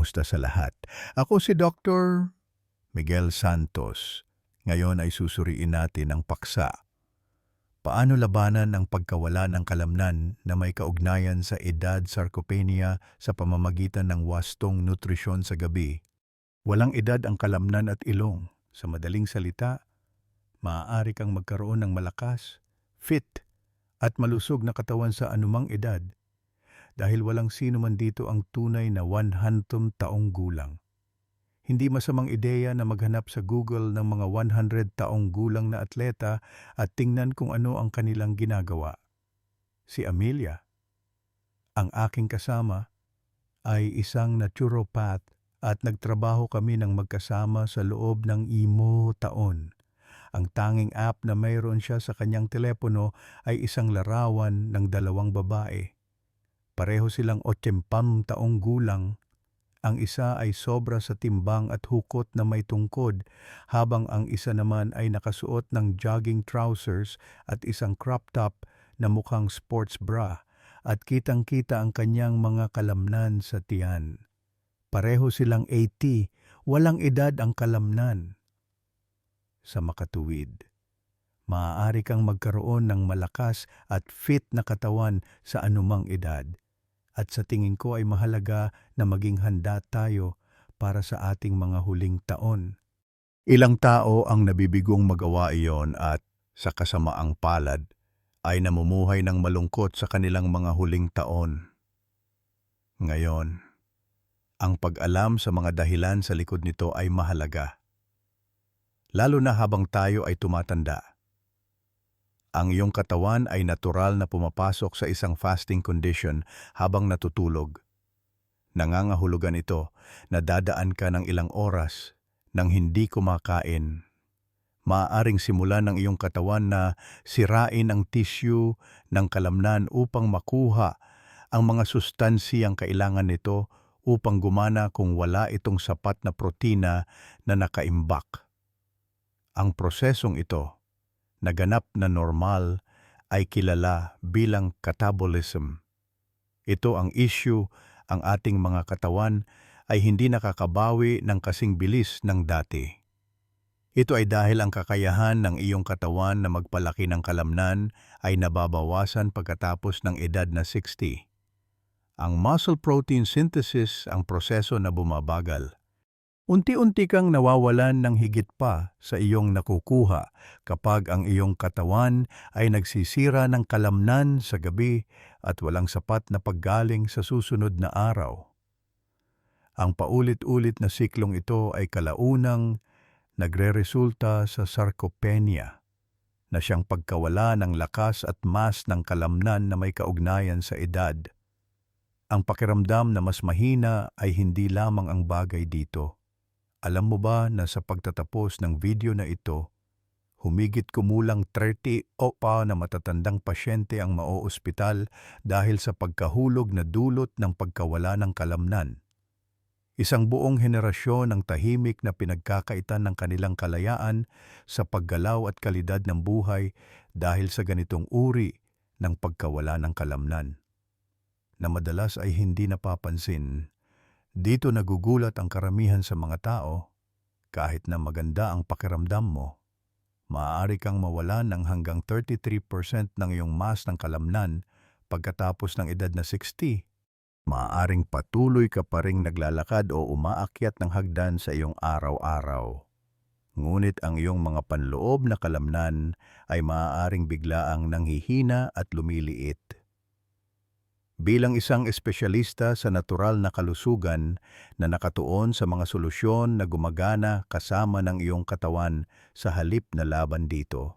Kumusta sa lahat? Ako si Dr. Miguel Santos. Ngayon ay susuriin natin ang paksa. Paano labanan ang pagkawala ng kalamnan na may kaugnayan sa edad sarcopenia sa pamamagitan ng wastong nutrisyon sa gabi? Walang edad ang kalamnan at ilong. Sa madaling salita, maaari kang magkaroon ng malakas, fit, at malusog na katawan sa anumang edad dahil walang sino man dito ang tunay na 100 taong gulang. Hindi masamang ideya na maghanap sa Google ng mga 100 taong gulang na atleta at tingnan kung ano ang kanilang ginagawa. Si Amelia, ang aking kasama, ay isang naturopath at nagtrabaho kami ng magkasama sa loob ng imo taon. Ang tanging app na mayroon siya sa kanyang telepono ay isang larawan ng dalawang babae. Pareho silang 80 taong gulang. Ang isa ay sobra sa timbang at hukot na may tungkod, habang ang isa naman ay nakasuot ng jogging trousers at isang crop top na mukhang sports bra at kitang-kita ang kanyang mga kalamnan sa tiyan. Pareho silang 80, walang edad ang kalamnan. Sa makatuwid, maaari kang magkaroon ng malakas at fit na katawan sa anumang edad. At sa tingin ko ay mahalaga na maging handa tayo para sa ating mga huling taon. Ilang tao ang nabibigong magawa iyon at sa kasamaang palad ay namumuhay ng malungkot sa kanilang mga huling taon. Ngayon, ang pag-alam sa mga dahilan sa likod nito ay mahalaga. Lalo na habang tayo ay tumatanda. Ang iyong katawan ay natural na pumapasok sa isang fasting condition habang natutulog. Nangangahulugan ito na dadaan ka ng ilang oras nang hindi kumakain. Maaaring simulan ng iyong katawan na sirain ang tissue ng kalamnan upang makuha ang mga sustansiyang kailangan nito upang gumana kung wala itong sapat na protina na nakaimbak. Ang prosesong ito, naganap na normal, ay kilala bilang catabolism. Ito ang issue, ang ating mga katawan ay hindi nakakabawi ng kasing bilis ng dati. Ito ay dahil ang kakayahan ng iyong katawan na magpalaki ng kalamnan ay nababawasan pagkatapos ng edad na 60. Ang muscle protein synthesis ang proseso na bumabagal. Unti-unti kang nawawalan ng higit pa sa iyong nakukuha kapag ang iyong katawan ay nagsisira ng kalamnan sa gabi at walang sapat na paggaling sa susunod na araw. Ang paulit-ulit na siklong ito ay kalaunang nagreresulta sa sarcopenia na siyang pagkawala ng lakas at mas ng kalamnan na may kaugnayan sa edad. Ang pakiramdam na mas mahina ay hindi lamang ang bagay dito. Alam mo ba na sa pagtatapos ng video na ito, humigit kumulang 30 o pa na matatandang pasyente ang maoospital dahil sa pagkahulog na dulot ng pagkawala ng kalamnan. Isang buong henerasyon ng tahimik na pinagkakaitan ng kanilang kalayaan sa paggalaw at kalidad ng buhay dahil sa ganitong uri ng pagkawala ng kalamnan na madalas ay hindi napapansin. Dito nagugulat ang karamihan sa mga tao, kahit na maganda ang pakiramdam mo. Maaari kang mawalan ng hanggang 33% ng iyong mass ng kalamnan pagkatapos ng edad na 60. Maaaring patuloy ka pa ring naglalakad o umaakyat ng hagdan sa iyong araw-araw. Ngunit ang iyong mga panloob na kalamnan ay maaaring biglaang nanghihina at lumiliit. Bilang isang espesyalista sa natural na kalusugan na nakatuon sa mga solusyon na gumagana kasama ng iyong katawan sa halip na laban dito.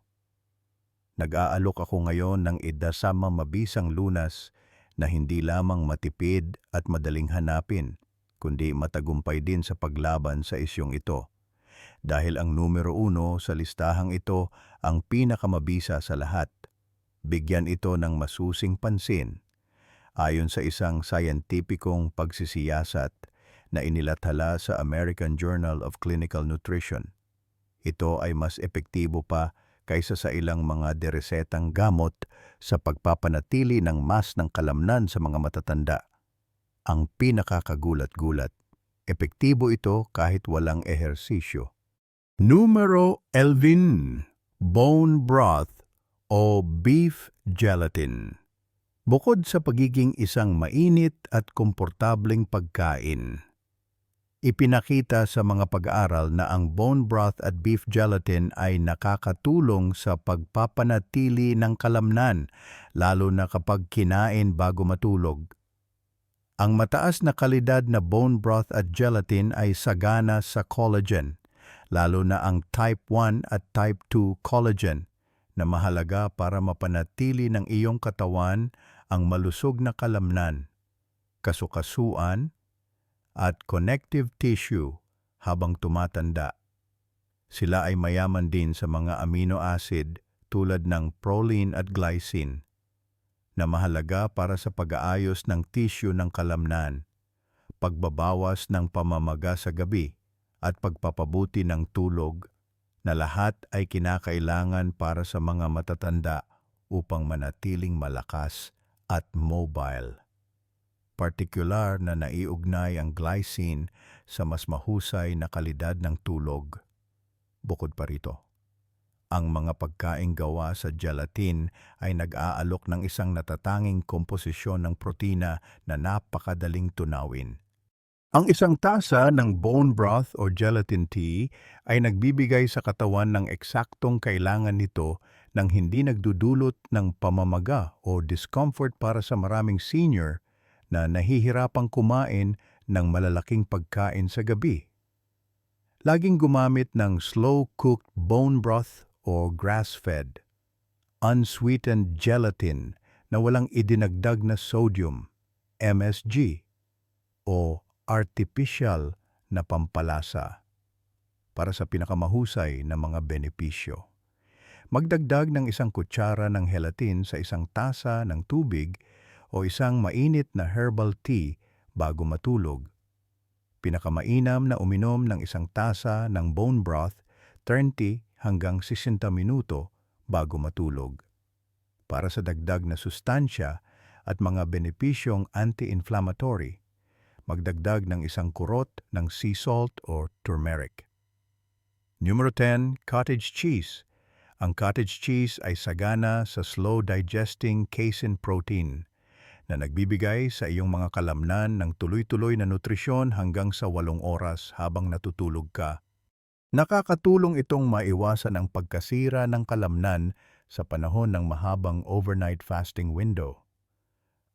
Nag-aalok ako ngayon ng idasama mabisang lunas na hindi lamang matipid at madaling hanapin, kundi matagumpay din sa paglaban sa isyong ito. Dahil ang numero uno sa listahang ito ang pinakamabisa sa lahat. Bigyan ito ng masusing pansin ayon sa isang scientificong pagsisiyasat na inilathala sa American Journal of Clinical Nutrition. Ito ay mas epektibo pa kaysa sa ilang mga deresetang gamot sa pagpapanatili ng mas ng kalamnan sa mga matatanda. Ang pinakakagulat-gulat, Epektibo ito kahit walang ehersisyo. Numero Elvin, bone broth o beef gelatin. Bukod sa pagiging isang mainit at komportableng pagkain, ipinakita sa mga pag-aaral na ang bone broth at beef gelatin ay nakakatulong sa pagpapanatili ng kalamnan, lalo na kapag kinain bago matulog. Ang mataas na kalidad na bone broth at gelatin ay sagana sa collagen, lalo na ang type 1 at type 2 collagen na mahalaga para mapanatili ng iyong katawan ang malusog na kalamnan, kasukasuan, at connective tissue habang tumatanda. Sila ay mayaman din sa mga amino acid tulad ng proline at glycine na mahalaga para sa pag-aayos ng tissue ng kalamnan, pagbabawas ng pamamaga sa gabi, at pagpapabuti ng tulog na lahat ay kinakailangan para sa mga matatanda upang manatiling malakas at mobile. Partikular na naiugnay ang glycine sa mas mahusay na kalidad ng tulog. Bukod pa rito, ang mga pagkaing gawa sa gelatin ay nag-aalok ng isang natatanging komposisyon ng protina na napakadaling tunawin. Ang isang tasa ng bone broth o gelatin tea ay nagbibigay sa katawan ng eksaktong kailangan nito nang hindi nagdudulot ng pamamaga o discomfort para sa maraming senior na nahihirapang kumain ng malalaking pagkain sa gabi. Laging gumamit ng slow-cooked bone broth o grass-fed, unsweetened gelatin na walang idinagdag na sodium, MSG, o artificial na pampalasa para sa pinakamahusay na mga benepisyo. Magdagdag ng isang kutsara ng gelatin sa isang tasa ng tubig o isang mainit na herbal tea bago matulog. Pinakamainam na uminom ng isang tasa ng bone broth 30 hanggang 60 minuto bago matulog. Para sa dagdag na sustansya at mga benepisyong anti-inflammatory, magdagdag ng isang kurot ng sea salt or turmeric. Numero 10, cottage cheese. Ang cottage cheese ay sagana sa slow-digesting casein protein na nagbibigay sa iyong mga kalamnan ng tuloy-tuloy na nutrisyon hanggang sa walong oras habang natutulog ka. Nakakatulong itong maiwasan ang pagkasira ng kalamnan sa panahon ng mahabang overnight fasting window.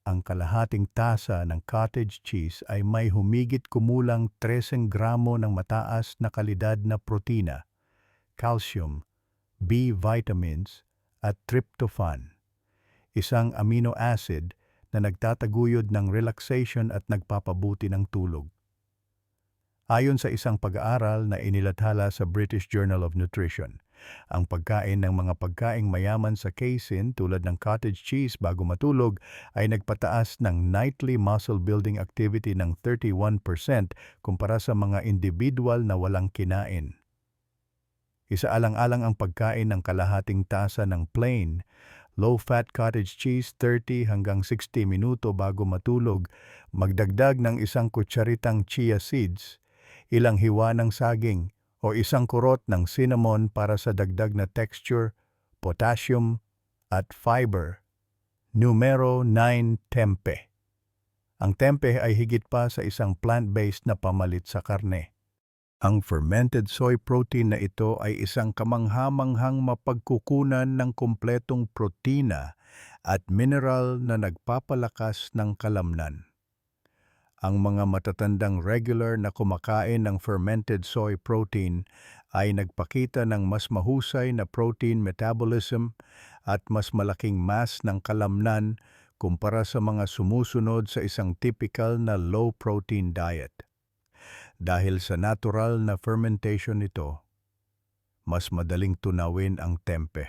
Ang kalahating tasa ng cottage cheese ay may humigit kumulang 13 gramo ng mataas na kalidad na protina, calcium, B vitamins at tryptophan, isang amino acid na nagtataguyod ng relaxation at nagpapabuti ng tulog. Ayon sa isang pag-aaral na inilathala sa British Journal of Nutrition, ang pagkain ng mga pagkaing mayaman sa casein tulad ng cottage cheese bago matulog ay nagpataas ng nightly muscle building activity ng 31% kumpara sa mga individual na walang kinain. Isaalang-alang ang pagkain ng kalahating tasa ng plain, low-fat cottage cheese 30 hanggang 60 minuto bago matulog, magdagdag ng isang kutsaritang chia seeds, ilang hiwa ng saging, o isang kurot ng cinnamon para sa dagdag na texture, potassium, at fiber. Numero 9 tempe. Ang tempe ay higit pa sa isang plant-based na pamalit sa karne. Ang fermented soy protein na ito ay isang kamanghamanghang mapagkukunan ng kumpletong protina at mineral na nagpapalakas ng kalamnan. Ang mga matatandang regular na kumakain ng fermented soy protein ay nagpakita ng mas mahusay na protein metabolism at mas malaking mass ng kalamnan kumpara sa mga sumusunod sa isang typical na low-protein diet. Dahil sa natural na fermentation nito, mas madaling tunawin ang tempe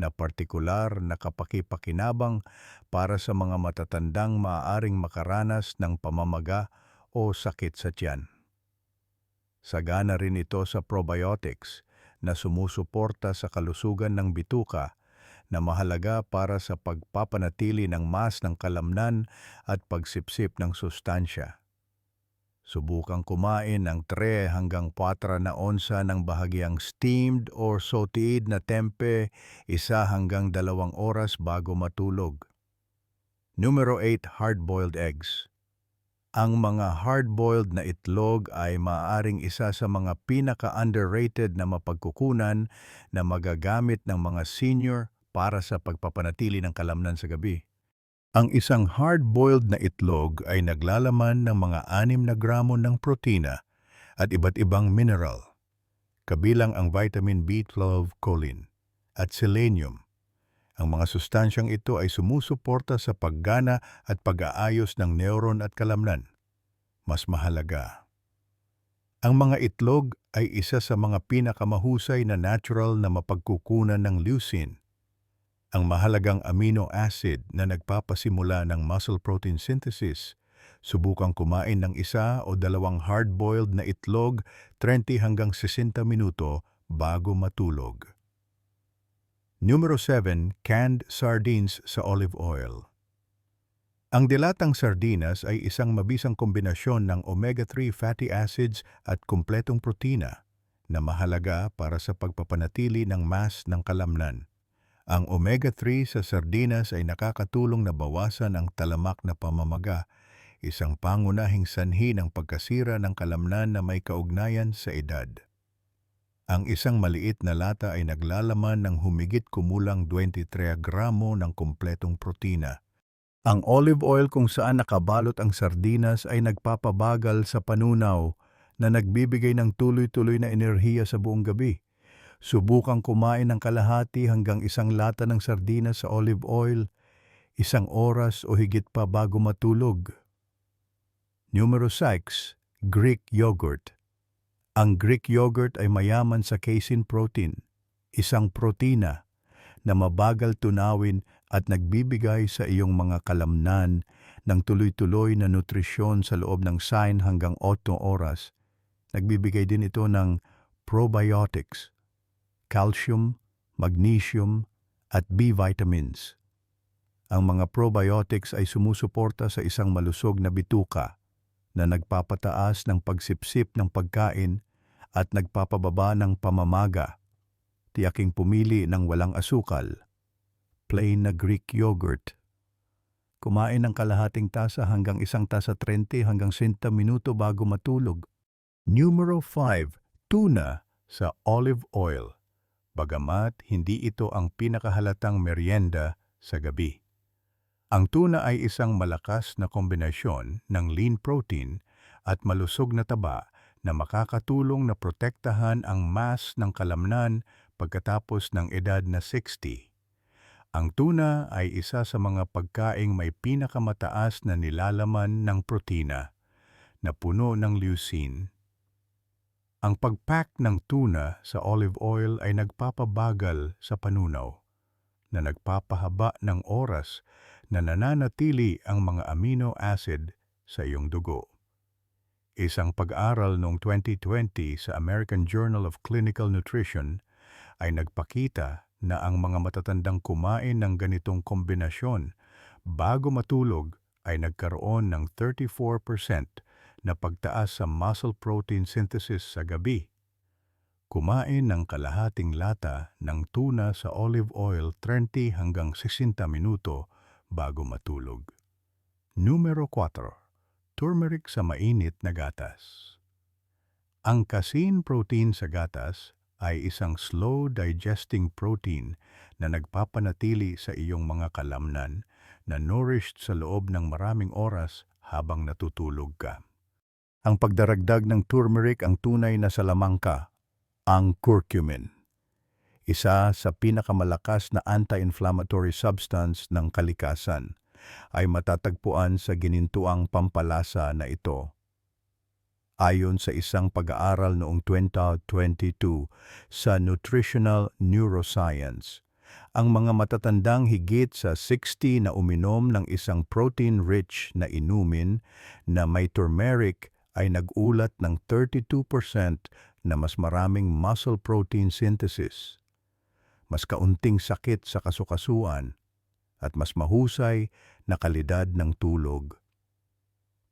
na partikular na kapakipakinabang para sa mga matatandang maaaring makaranas ng pamamaga o sakit sa tiyan. Sagana rin ito sa probiotics na sumusuporta sa kalusugan ng bituka na mahalaga para sa pagpapanatili ng mas ng kalamnan at pagsipsip ng sustansya. Subukang kumain ng 3 hanggang 4 na onsa ng bahagyang steamed or sauteed na tempe isa hanggang dalawang oras bago matulog. Numero 8, hard-boiled eggs. Ang mga hard-boiled na itlog ay maaaring isa sa mga pinaka-underrated na mapagkukunan na magagamit ng mga senior para sa pagpapanatili ng kalamnan sa gabi. Ang isang hard-boiled na itlog ay naglalaman ng mga 6 na gramo ng protina at iba't ibang mineral, kabilang ang vitamin B12, choline, at selenium. Ang mga sustansyang ito ay sumusuporta sa paggana at pag-aayos ng neuron at kalamnan. Mas mahalaga, ang mga itlog ay isa sa mga pinakamahusay na natural na mapagkukunan ng leucine, ang mahalagang amino acid na nagpapasimula ng muscle protein synthesis. Subukang kumain ng isa o dalawang hard-boiled na itlog 30 hanggang 60 minuto bago matulog. Numero 7, canned sardines sa olive oil. Ang dilatang sardinas ay isang mabisang kombinasyon ng omega-3 fatty acids at kumpletong protina na mahalaga para sa pagpapanatili ng mass ng kalamnan. Ang omega-3 sa sardinas ay nakakatulong na bawasan ang talamak na pamamaga, isang pangunahing sanhi ng pagkasira ng kalamnan na may kaugnayan sa edad. Ang isang maliit na lata ay naglalaman ng humigit kumulang 23 gramo ng kumpletong protina. Ang olive oil kung saan nakabalot ang sardinas ay nagpapabagal sa panunaw na nagbibigay ng tuloy-tuloy na enerhiya sa buong gabi. Subukang kumain ng kalahati hanggang isang lata ng sardinas sa olive oil, isang oras o higit pa bago matulog. Numero 6. Greek yogurt. Ang Greek yogurt ay mayaman sa casein protein, isang protina na mabagal tunawin at nagbibigay sa iyong mga kalamnan ng tuloy-tuloy na nutrisyon sa loob ng 9 hanggang 8 oras. Nagbibigay din ito ng probiotics, calcium, magnesium, at B vitamins. Ang mga probiotics ay sumusuporta sa isang malusog na bituka na nagpapataas ng pagsipsip ng pagkain at nagpapababa ng pamamaga. Tiyaking pumili ng walang asukal. Plain na Greek yogurt. Kumain ng kalahating tasa hanggang isang tasa 30 hanggang 60 minuto bago matulog. Numero 5. Tuna sa olive oil. Bagamat hindi ito ang pinakahalatang merienda sa gabi. Ang tuna ay isang malakas na kombinasyon ng lean protein at malusog na taba na makakatulong na protektahan ang mass ng kalamnan pagkatapos ng edad na 60. Ang tuna ay isa sa mga pagkaing may pinakamataas na nilalaman ng protina na puno ng leucine. Ang pagpack ng tuna sa olive oil ay nagpapabagal sa panunaw na nagpapahaba ng oras na nananatili ang mga amino acid sa iyong dugo. Isang pag-aral noong 2020 sa American Journal of Clinical Nutrition ay nagpakita na ang mga matatandang kumain ng ganitong kombinasyon bago matulog ay nagkaroon ng 34% na pagtaas sa muscle protein synthesis sa gabi. Kumain ng kalahating lata ng tuna sa olive oil 30 hanggang 60 minuto bago matulog. Numero 4. Turmeric sa mainit na gatas. Ang casein protein sa gatas ay isang slow digesting protein na nagpapanatili sa iyong mga kalamnan na nourished sa loob ng maraming oras habang natutulog ka. Ang pagdaragdag ng turmeric ang tunay na salamangka, ang curcumin isa sa pinakamalakas na anti-inflammatory substance ng kalikasan, ay matatagpuan sa ginintuang pampalasa na ito. Ayon sa isang pag-aaral noong 2022 sa Nutritional Neuroscience, ang mga matatandang higit sa 60 na uminom ng isang protein-rich na inumin na may turmeric ay nagulat ng 32% na mas maraming muscle protein synthesis mas kaunting sakit sa kasukasuan, at mas mahusay na kalidad ng tulog.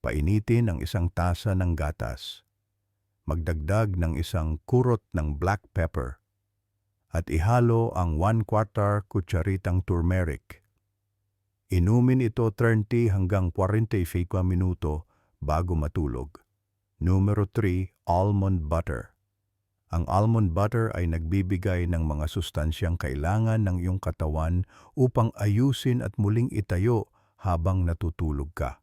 Painitin ang isang tasa ng gatas. Magdagdag ng isang kurot ng black pepper. At ihalo ang 1 quarter kutsaritang turmeric. Inumin ito 30 hanggang 45 minuto bago matulog. Numero 3, almond butter. Ang almond butter ay nagbibigay ng mga sustansyang kailangan ng iyong katawan upang ayusin at muling itayo habang natutulog ka.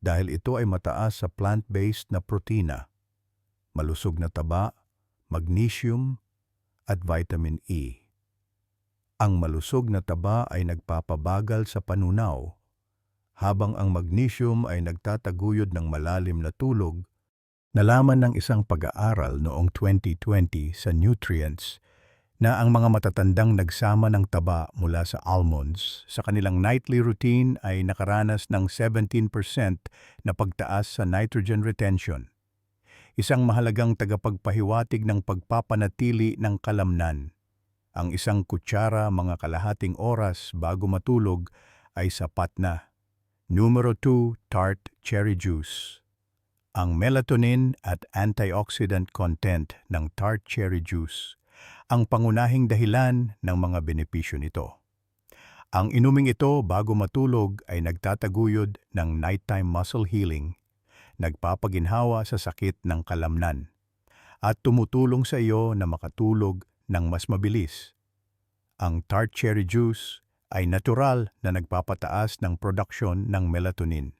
Dahil ito ay mataas sa plant-based na protina, malusog na taba, magnesium, at vitamin E. Ang malusog na taba ay nagpapabagal sa panunaw, habang ang magnesium ay nagtataguyod ng malalim na tulog Nalaman ng isang pag-aaral noong 2020 sa Nutrients na ang mga matatandang nagsama ng taba mula sa almonds sa kanilang nightly routine ay nakaranas ng 17% na pagtaas sa nitrogen retention. Isang mahalagang tagapagpahiwatig ng pagpapanatili ng kalamnan. Ang isang kutsara mga kalahating oras bago matulog ay sapat na. Numero 2, tart cherry juice. Ang melatonin at antioxidant content ng tart cherry juice ang pangunahing dahilan ng mga benepisyo nito. Ang inuming ito bago matulog ay nagtataguyod ng nighttime muscle healing, nagpapaginhawa sa sakit ng kalamnan, at tumutulong sa iyo na makatulog ng mas mabilis. Ang tart cherry juice ay natural na nagpapataas ng produksyon ng melatonin.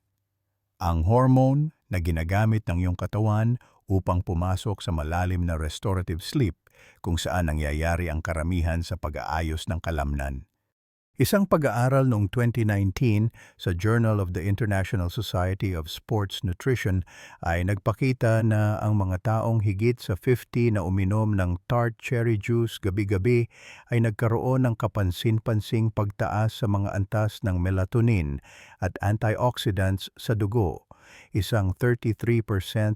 Ang hormone na ginagamit ng iyong katawan upang pumasok sa malalim na restorative sleep kung saan nangyayari ang karamihan sa pag-aayos ng kalamnan. Isang pag-aaral noong 2019 sa Journal of the International Society of Sports Nutrition ay nagpakita na ang mga taong higit sa 50 na uminom ng tart cherry juice gabi-gabi ay nagkaroon ng kapansin-pansing pagtaas sa mga antas ng melatonin at antioxidants sa dugo isang 33%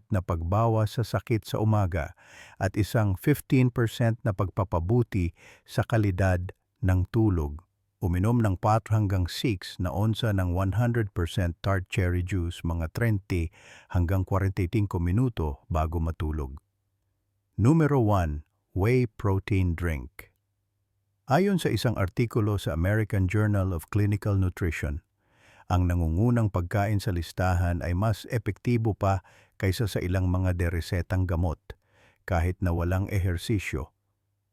na pagbawas sa sakit sa umaga at isang 15% na pagpapabuti sa kalidad ng tulog. Uminom ng 4 hanggang 6 na onsa ng 100% tart cherry juice mga 30 hanggang 45 minuto bago matulog. Numero 1. Whey Protein Drink Ayon sa isang artikulo sa American Journal of Clinical Nutrition, ang nangungunang pagkain sa listahan ay mas epektibo pa kaysa sa ilang mga deresetang gamot, kahit na walang ehersisyo.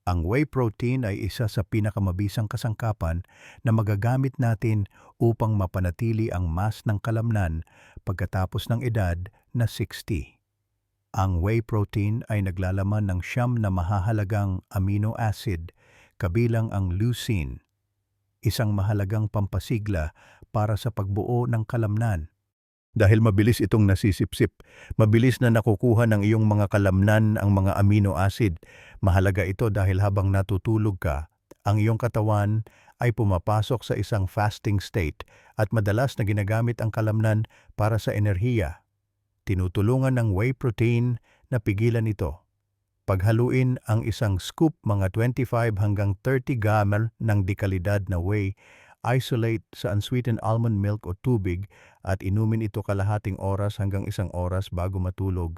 Ang whey protein ay isa sa pinakamabisang kasangkapan na magagamit natin upang mapanatili ang mas ng kalamnan pagkatapos ng edad na 60. Ang whey protein ay naglalaman ng siyam na mahahalagang amino acid kabilang ang leucine, isang mahalagang pampasigla para sa pagbuo ng kalamnan. Dahil mabilis itong nasisipsip, mabilis na nakukuha ng iyong mga kalamnan ang mga amino acid. Mahalaga ito dahil habang natutulog ka, ang iyong katawan ay pumapasok sa isang fasting state at madalas na ginagamit ang kalamnan para sa enerhiya. Tinutulungan ng whey protein na pigilan ito. Paghaluin ang isang scoop mga 25 hanggang 30 gamal ng dekalidad na whey Isolate sa unsweetened almond milk o tubig at inumin ito kalahating oras hanggang isang oras bago matulog